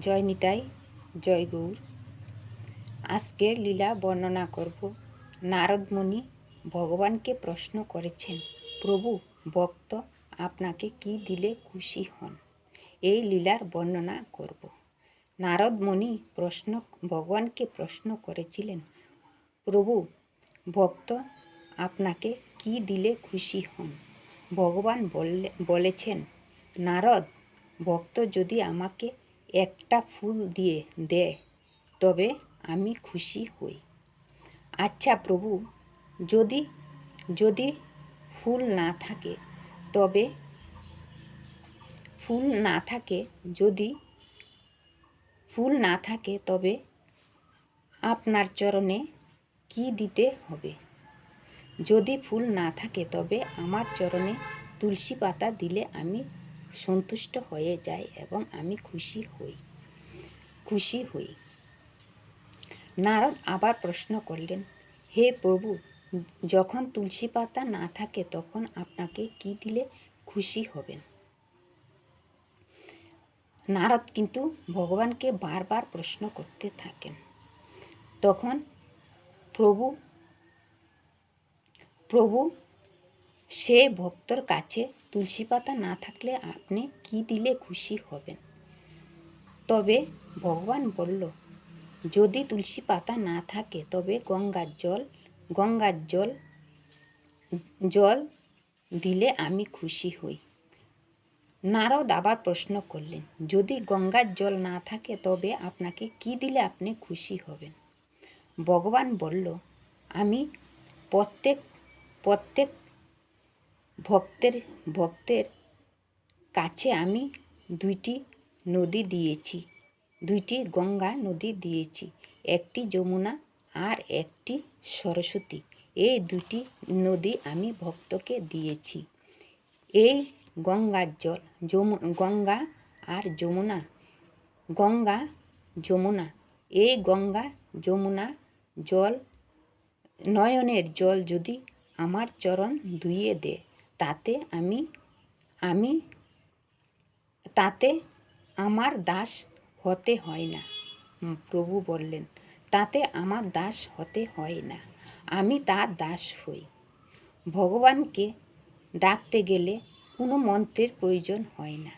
জয় নিতাই, জয় গৌর। আজকের লীলা বর্ণনা করব নারদমণি ভগবানকে প্রশ্ন করেছেন, প্রভু, ভক্ত, আপনাকে কি দিলে খুশি হন? এই লীলার বর্ণনা করব। নারদমণি প্রশ্ন, ভগবানকে প্রশ্ন করেছিলেন, প্রভু, ভক্ত, আপনাকে কি দিলে খুশি হন? ভগবান বললে, বলেছেন, নারদ, ভক্ত যদি আমাকে একটা ফুল দিয়ে দেয়, তবে আমি খুশি হই। আচ্ছা প্রভু, যদি যদি ফুল না থাকে, তবে ফুল না থাকে, যদি ফুল না থাকে, তবে আপনার চরণে কি দিতে হবে? যদি ফুল না থাকে, তবে আমার চরণে তুলসী পাতা দিলে আমি সন্তুষ্ট হয়ে যায় এবং আমি খুশি হই। খুশি হই। নারদ আবার প্রশ্ন করলেন, হে প্রভু, যখন তুলসী পাতা না থাকে তখন আপনাকে কি দিলে খুশি হবেন? নারদ কিন্তু ভগবানকে বারবার প্রশ্ন করতে থাকেন। তখন প্রভু প্রভু সে ভক্তর কাছে তুলসী পাতা না থাকলে আপনি কি দিলে খুশি হবেন? তবে ভগবান বলল, যদি তুলসী পাতা না থাকে, তবে গঙ্গার জল গঙ্গার জল জল দিলে আমি খুশি হই। নারদ আবার প্রশ্ন করলেন, যদি গঙ্গার জল না থাকে, তবে আপনাকে কি দিলে আপনি খুশি হবেন? ভগবান বলল, আমি প্রত্যেক প্রত্যেক ভক্তের ভক্তের কাছে আমি দুইটি নদী দিয়েছি। দুইটি গঙ্গা নদী দিয়েছি, একটি যমুনা আর একটি সরস্বতী। এই দুটি নদী আমি ভক্তকে দিয়েছি। এই গঙ্গার জল, যমু, গঙ্গা আর যমুনা, গঙ্গা, যমুনা, এই গঙ্গা, যমুনা জল, নয়নের জল যদি আমার চরণ ধুইয়ে দে তাতে আমি আমি, তাতে আমার দাস হতে হয় না। প্রভু বললেন, তাতে আমার দাস হতে হয় না। আমি তার দাস হই। ভগবানকে ডাকতে গেলে কোনো মন্ত্রের প্রয়োজন হয় না।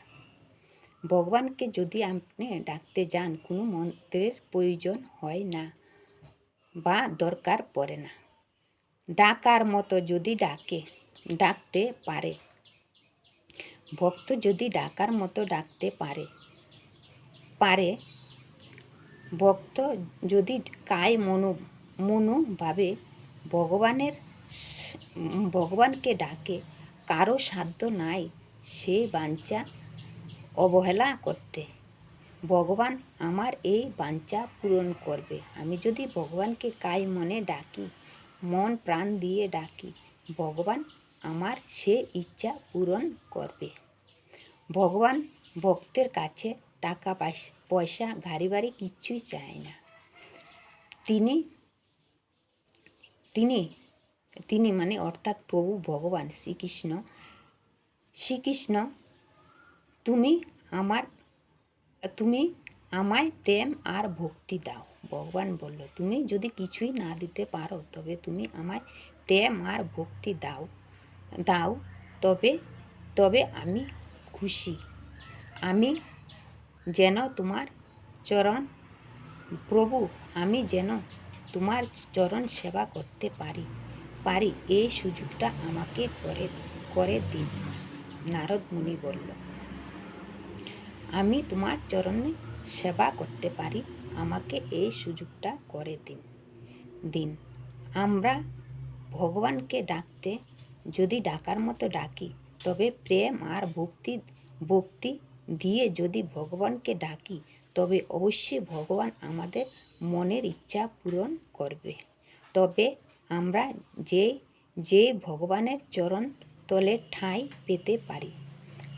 ভগবানকে যদি আপনি ডাকতে যান, কোনো মন্ত্রের প্রয়োজন হয় না বা দরকার পড়ে না। ডাকার মতো যদি ডাকে ডাকতে পারে। ভক্ত যদি ডাকার মতো ডাকতে পারে পারে, ভক্ত যদি কায় মনো মনোভাবে ভগবানের ভগবানকে ডাকে, কারও সাধ্য নাই সে বাঞ্ছা অবহেলা করতে। ভগবান আমার এই বাঞ্ছা পূরণ করবে। আমি যদি ভগবানকে কায় মনে ডাকি, মন প্রাণ দিয়ে ডাকি, ভগবান আমার সে ইচ্ছা পূরণ করবে। ভগবান ভক্তের কাছে টাকা পয়সা গাড়ি বাড়ি কিচ্ছুই চায় না। তিনি তিনি তিনি মানে অর্থাৎ প্রভু ভগবান শ্রীকৃষ্ণ। শ্রীকৃষ্ণ, তুমি আমার, তুমি আমায় প্রেম আর ভক্তি দাও। ভগবান বলল, তুমি যদি কিছুই না দিতে পারো, তবে তুমি আমায় প্রেম আর ভক্তি দাও। দাও, তবে তবে আমি খুশি। আমি যেন তোমার চরণ, প্রভু, আমি যেন তোমার চরণ সেবা করতে পারি পারি। এই সুযোগটা আমাকে করে করে দিন, নারদ মুনি বলল। আমি তোমার চরণে সেবা করতে পারি, আমাকে এই সুযোগটা করে দিন। দিন। আমরা ভগবানকে ডাকতে যদি ডাকার মতো ডাকি, তবে প্রেম আর ভক্তি ভক্তি দিয়ে যদি ভগবানকে ডাকি, তবে অবশ্যই ভগবান আমাদের মনের ইচ্ছা পূরণ করবে। তবে আমরা যে যে ভগবানের চরণ তলে ঠাঁই পেতে পারি,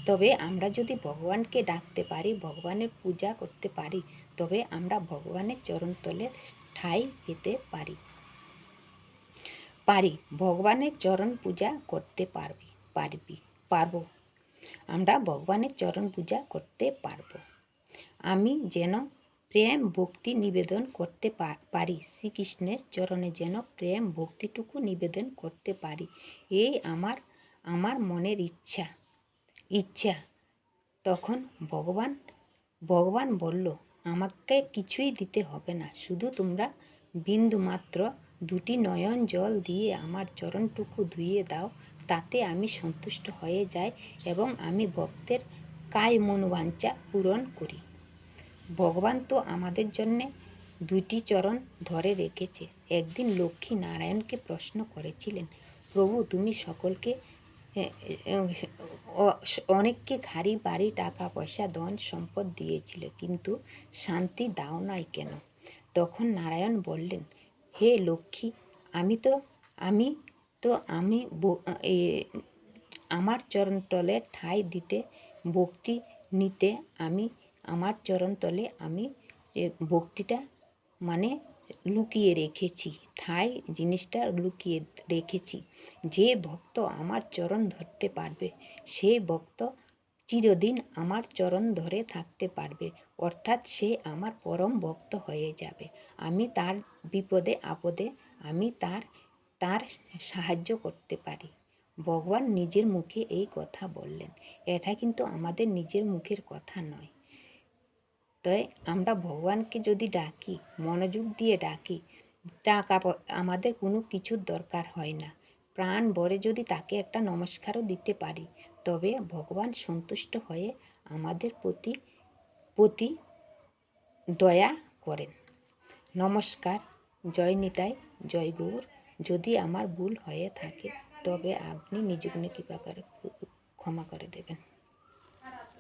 তবে আমরা যদি ভগবানকে ডাকতে পারি, ভগবানের পূজা করতে পারি, তবে আমরা ভগবানের চরণতলে ঠাঁই পেতে পারি। পারি, ভগবানের চরণ পূজা করতে পারবি পারবি, পারব। আমরা ভগবানের চরণ পূজা করতে পারব। আমি যেন প্রেম ভক্তি নিবেদন করতে পারি, শ্রীকৃষ্ণের চরণে যেন প্রেম ভক্তিটুকু নিবেদন করতে পারি এই আমার আমার মনের ইচ্ছা ইচ্ছা। তখন ভগবান ভগবান বলল, আমাকে কিছুই দিতে হবে না, শুধু তোমরা বিন্দু মাত্র দুটি নয়ন জল দিয়ে আমার চরণটুকু ধুইয়ে দাও, তাতে আমি সন্তুষ্ট হয়ে যাই এবং আমি ভক্তের কায় মনোবাঞ্ছা পূরণ করি। ভগবান তো আমাদের জন্যে দুটি চরণ ধরে রেখেছে। একদিন লক্ষ্মী নারায়ণকে প্রশ্ন করেছিলেন, প্রভু, তুমি সকলকে অনেককে ঘাড়ি, বাড়ি, টাকা, পয়সা, ধন, সম্পদ দিয়েছিলে, কিন্তু শান্তি দাও নাই কেন? তখন নারায়ণ বললেন হে লক্ষ্মী, আমি তো আমি তো, আমি আমার চরণতলে ঠাঁই দিতে, ভক্তি নিতে আমি, আমার চরণতলে আমি ভক্তিটা মানে লুকিয়ে রেখেছি, ঠাই জিনিসটা লুকিয়ে রেখেছি। যে ভক্ত আমার চরণ ধরতে পারবে, সে ভক্ত চিরদিন আমার চরণ ধরে থাকতে পারবে, অর্থাৎ সে আমার পরম ভক্ত হয়ে যাবে। আমি তার বিপদে, আপদে আমি তার তার সাহায্য করতে পারি। ভগবান নিজের মুখে এই কথা বললেন। এটা কিন্তু আমাদের নিজের মুখের কথা নয়। তাই আমরা ভগবানকে যদি ডাকি, মনোযোগ দিয়ে ডাকি, টাকা আমাদের কোনো কিছুর দরকার হয় না। প্রাণ ভরে যদি তাকে একটা নমস্কারও দিতে পারি, তবে ভগবান সন্তুষ্ট হয়ে আমাদের প্রতি প্রতি দয়া করেন। নমস্কার। জয় নিতাই, জয় গৌর। যদি আমার ভুল হয়ে থাকে, তবে আপনি নিজেকে কৃপা করে ক্ষমা করে দেবেন।